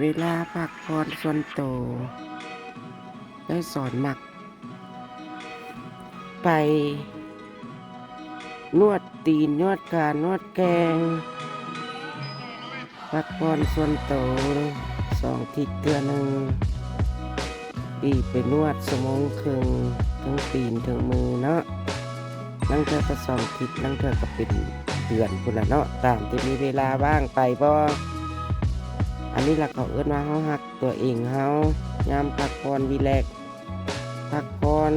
เวลาพักผ่อนส่วนโตวได้สอนมัก ไป นวดตีน นวดกานวดแกง พักผ่อนส่วนโตวสองทิศเตือนหนึ่งอีไปนวดสมองครึงทั้งตีนทั้งมือเนาะนั่งเธอก็สองทิศนั่งเธอก็เป็นเดือนคุณละเนาะตามที่มีเวลาว่างไปบ่ อันนี้ล่ะเขาเอิ้นว่าเฮาฮักตัวเองเฮายามพักผ่อนวีแลกพักผ่อน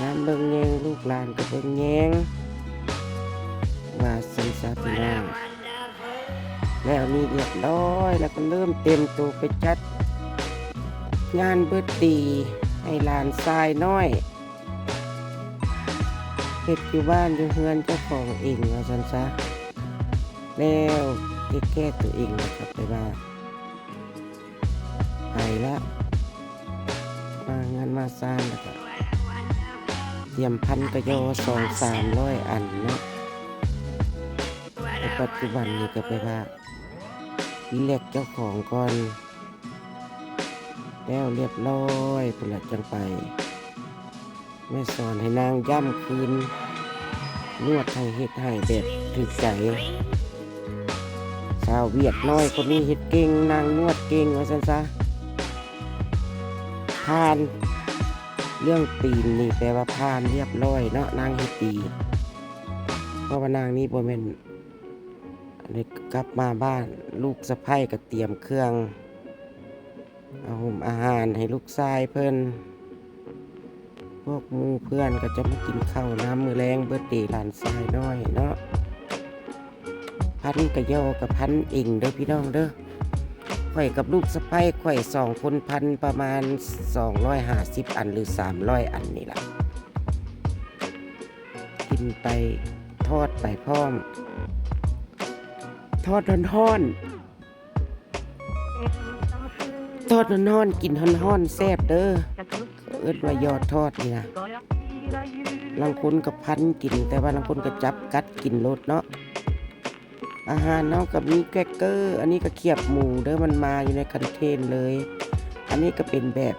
ยามเบิ่งแยงลูกหลานก็เบิ่งแยงว่าสันสาพี่น้องแล้วนี่เรียบร้อยแล้วก็เริ่มเต็มตัวไปจัด งานเบิดตีให้หลานทรายน้อยเฮ็ดอยู่บ้านอยู่เฮือนเจ้าของเองว่าซั่นซะแล้ว แก้ตัวเองนะครับไปว่าไปละมางานมาสร้างแล้วก็เตรียมพันกระโยสองสามร้อยอันนะในปัจจุบันนี้ก็ไปว่าอีเล็กเจ้าของก่อน แล้วเรียบร้อยพุ่นละจังไปแม่สอนให้นางย่ำคืนนวดให้เฮ็ดให้แบบถึกใจ สาวเวียดน้อยคนนี้เฮ็ดเก่งนางนวดเก่งว่าซั่นซะผ่าน เรื่องตีนนี่แปลว่าผ่านเรียบร้อยเนาะนางเฮ็ดดีเพราะว่านางนี่บ่แม่นอันนี้กลับมาบ้านลูกสะใภ้ก็เตรียมเครื่องเอาห่มอาหารให้ลูกชายเพิ่นพวกมูเพื่อนก็จะมากินข้าวน้ำมือแรงเบิดเดย์หลานชายน้อยเนาะ พันกระยอกับพันเองเด้อพี่น้องเด้อข่อยกับลูกสะใภ้ข่อยสองคนพันประมาณ 250 อันหรือ 300 อันนี่ล่ะ กินไปทอดไปพร้อม ทอดร้อนๆทอดร้อนๆกินร้อนๆแซ่บเด้อเอิ้นว่ายอดทอดนี่นะลังคนกับพันกินแต่ว่าลังคนก็จับกัดกินรสเนาะ อาหารเนาะกับมีแกรกเกอร์ อันนี้ก็เขียบหมูเด้อมันมาอยู่ในคันเทนเลย อันนี้ก็เป็นแบบ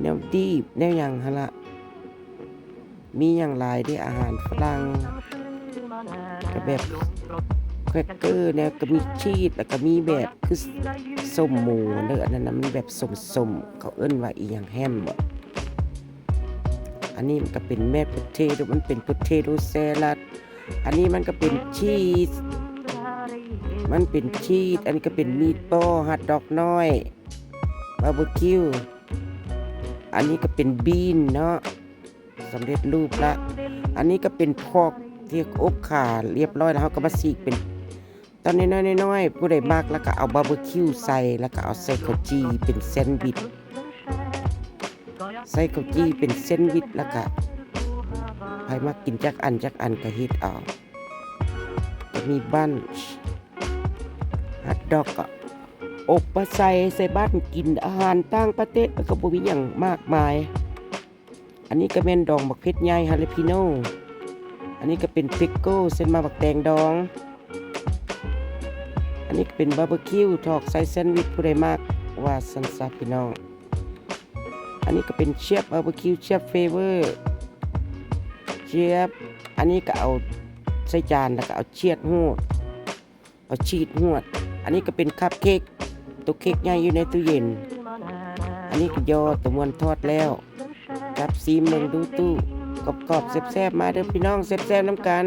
แนวดีบแนวอย่างฮะละมีอย่างหลายเด้อาหารฝรั่งก็แบบแครกเกอร์เนี่ยก็มีชีสแล้วก็มีแบบคือส้มหมูเด้ออันนั้นมันแบบส้มเขาเอิ้นว่าอีหยังแฮมบ่อันนี้มันก็เป็นแม่ปเทโดมันเป็นปเทโดแซลัด อันนี้มันก็เป็นชีส มันเป็นชีสอันนี้ก็เป็นมีดบอลฮัทดอกน้อยบาร์บีคิว อันนี้ก็เป็นบีนเนาะสำเร็จรูปละ อันนี้ก็เป็นพอกเที่อบขาเรียบร้อยแล้วเขาก็มาสีกเป็นตอนน้อยๆน้อยๆผู้ใดมากแล้วก็เอาบาร์บีคิวใส่แล้วก็เอาใส่ข้าวจีเป็นแซนด์วิชใส่ข้าวจีเป็นแซนด์วิชแล้วก็ใครมากินจักอันจักอันก็ฮิตเอามีบันช์ ดอกก็อบมาใส่ใส่บ้านกินอาหารต่างประเทศมันก็บ่มีอย่างมากมาย อันนี้ก็เป็นดองบักเพชรใหญ่ฮาเลปิโนอันนี้ก็เป็นพิกโก้เส้นมาบักแตงดอง อันนี้ก็เป็นบาร์บีคิวทอกใส่แซนด์วิชผู้ใดมากว่าสันซาพี่น้อง อันนี้ก็เป็นเชียบบาร์บีคิวเชียบเฟเวอร์เชียบ อันนี้ก็เอาใส่จานแล้วก็เอาเชียดหวดเอาชีดหวด อันนี้ก็เป็นคัพเค้กตัวเค้กใหญ่อยู่ในตู้เย็น อันนี้ก็ยอตัวมวนทอดแล้วกับซีมเมืองดูตู้กรอบๆแซ่บๆมาเด้อพี่น้องแซ่บๆน้ำกัน